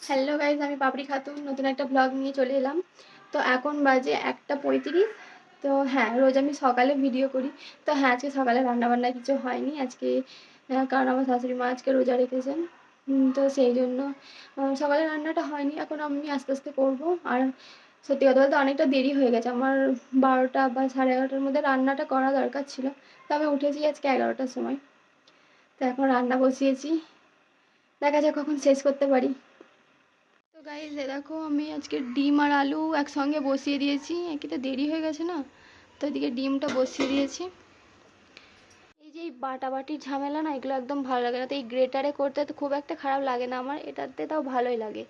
Hello guys আমি পাপড়ি খাতুন নতুন একটা ব্লগ নিয়ে চলে এলাম। তো এখন বাজে একটা পঁয়ত্রিশ। তো হ্যাঁ রোজ আমি সকালে ভিডিও করি। তো হ্যাঁ আজকে সকালে রান্নাবান্না কিছু হয়নি। আজকে আহ, কারণ আমার শাশুড়ি মা আজকে রোজা রেখেছেন। তো সেই জন্য সকালে রান্নাটা হয়নি। এখন আমি আস্তে আস্তে করব। আর সত্যি কথা বলতে অনেকটা দেরি হয়ে গেছে। আমার বারোটা বা সাড়ে এগারোটার মধ্যে রান্নাটা করা দরকার ছিল। তো আমি উঠেছি আজকে এগারোটার সময়। তো এখন রান্না বসিয়েছি। দেখা যাক কখন শেষ করতে পারি। গাইজ দেখো, আমি আজকে ডিম আর আলু একসঙ্গে বসিয়ে দিয়েছি। একই তো দেরি হয়ে গেছে না? তো এদিকে ডিমটা বসিয়ে দিয়েছি। এই যে এই বাটাবাটির ঝামেলা না, এগুলো একদম ভালো লাগে না। তো এই গ্রেটারে করতে তো খুব একটা খারাপ লাগে না আমার, এটাতে তাও ভালোই লাগে।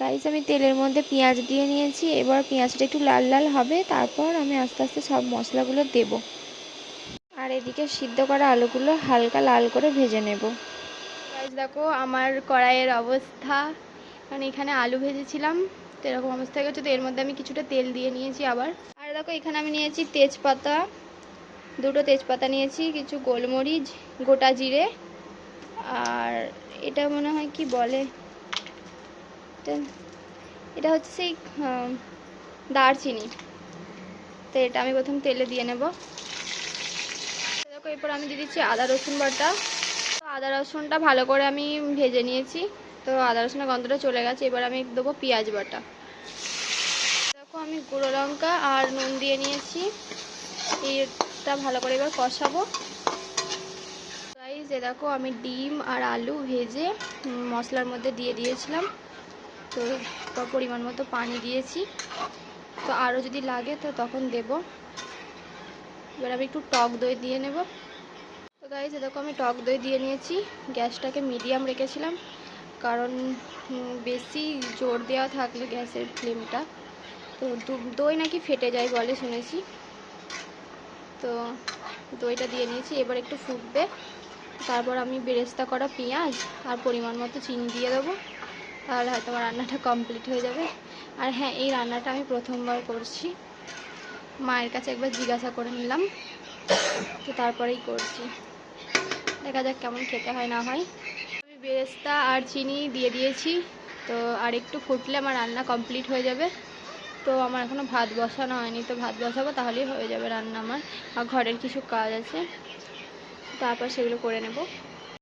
গাইজ আমি তেলের মধ্যে পেঁয়াজ দিয়ে নিয়েছি। এবার পেঁয়াজটা একটু লাল লাল হবে, তারপর আমি আস্তে আস্তে সব মশলাগুলো দেব। আর এদিকে সিদ্ধ করা আলুগুলো হালকা লাল করে ভেজে নেব। গাইজ দেখো, আমার কড়াইয়ের অবস্থা। মানে এখানে আলু ভেজেছিলাম, তো এরকম অবস্থা হয়ে গেছে, তো এর মধ্যে আমি কিছুটা তেল দিয়ে নিয়েছি আবার। আর দেখো, এখানে আমি নিয়েছি তেজপাতা, দুটো তেজপাতা নিয়েছি, কিছু গোলমরিচ, গোটা জিরে, আর এটা মনে হয় কি বলে? এটা- হচ্ছে সেই দারচিনি। তো এটা আমি প্রথম তেলে দিয়ে নেব। দেখো, এরপর আমি দিয়ে দিচ্ছি আদা রসুন বাটা। আদা রসুনটা ভালো করে আমি ভেজে নিয়েছি। তো আদা রসুনের গন্ধটা চলে গেছে, এবার আমি দেবো পেঁয়াজ বাটা। দেখো আমি গুঁড়ো লঙ্কা আর নুন দিয়ে নিয়েছি এটা ভালো করে এবার কষাবো। গাইজ এ দেখো আমি ডিম আর আলু ভেজে মশলার মধ্যে দিয়ে দিয়েছিলাম, তো পরিমাণ মতো পানি দিয়েছি। তো আরও যদি লাগে তো তখন দেব। এবার আমি একটু টক দই দিয়ে নেব। তো গাইজ দেখো আমি টক দই দিয়ে নিয়েছি, গ্যাসটাকে মিডিয়াম রেখেছিলাম। কারণ বেশি জোর দেওয়া থাকলে গ্যাসের ফ্লেমটা। তো দই নাকি ফেটে যায় বলে শুনেছি। তো দইটা দিয়ে নিয়েছি, এবার একটু ফুটবে। তারপর আমি বেরেস্তা করা পেঁয়াজ আর পরিমাণ মতো চিনি দিয়ে দেবো। তাহলে হয়তো আমার রান্নাটা কমপ্লিট হয়ে যাবে। আর হ্যাঁ এই রান্নাটা আমি প্রথমবার করছি। মায়ের কাছে একবার জিজ্ঞাসা করে নিলাম। তো তারপরেই করছি। দেখা যাক কেমন খেতে হয়, না হয়। বেরেস্তা আর চিনি দিয়ে দিয়েছি। তো আর একটু ফুটলে আমার রান্না কমপ্লিট হয়ে যাবে। তো আমার এখনও ভাত বসানো হয়নি, তো ভাত বসাবো তাহলেই হয়ে যাবে রান্না আমার। আর ঘরের কিছু কাজ আছে, তারপর সেগুলো করে নেব।